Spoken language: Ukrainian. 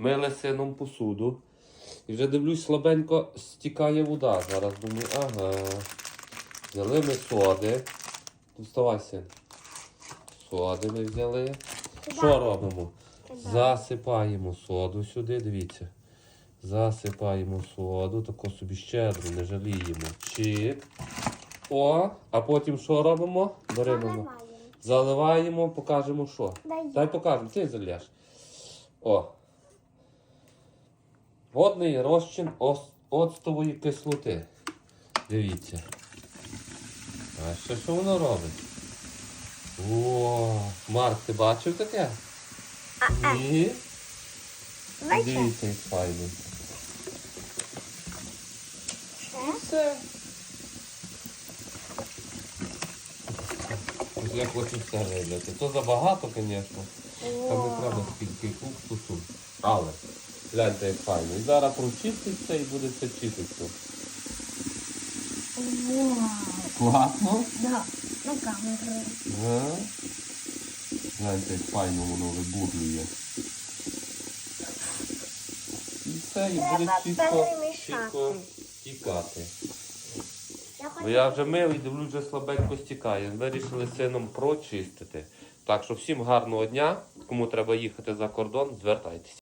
Мили сином посуду. І вже дивлюсь, слабенько стікає вода. Зараз думаю, ага. Взяли ми соди. Вставай, син. Соди ми взяли. Що робимо? Засипаємо соду сюди, дивіться. Засипаємо соду, тако собі щедро, не жаліємо. Чик. О, а потім що робимо? Беремо. Заливаємо. Заливаємо, покажемо що. Дай Дай покажемо, ти заляш. О. Водний розчин оцтової кислоти. Дивіться. А що, що воно робить? О, Марк, ти бачив таке? Ні. Дивіться, як файно. Все. Я хочу все вигляти. То забагато, звісно. Там не треба скільки уксусу. Але гляньте, як файно. І зараз прочиститься і буде все чиститься. Вау. Класно? Да. На камеру. Да. Гляньте, як файно воно вибурлює. І все, і буде Треба чітко, перемішати. чітко тікати. Я хочу... Бо я вже мив і дивлюсь, вже слабенько стікає. Вирішили з сином прочистити. Так що всім гарного дня. Кому треба їхати за кордон, звертайтеся.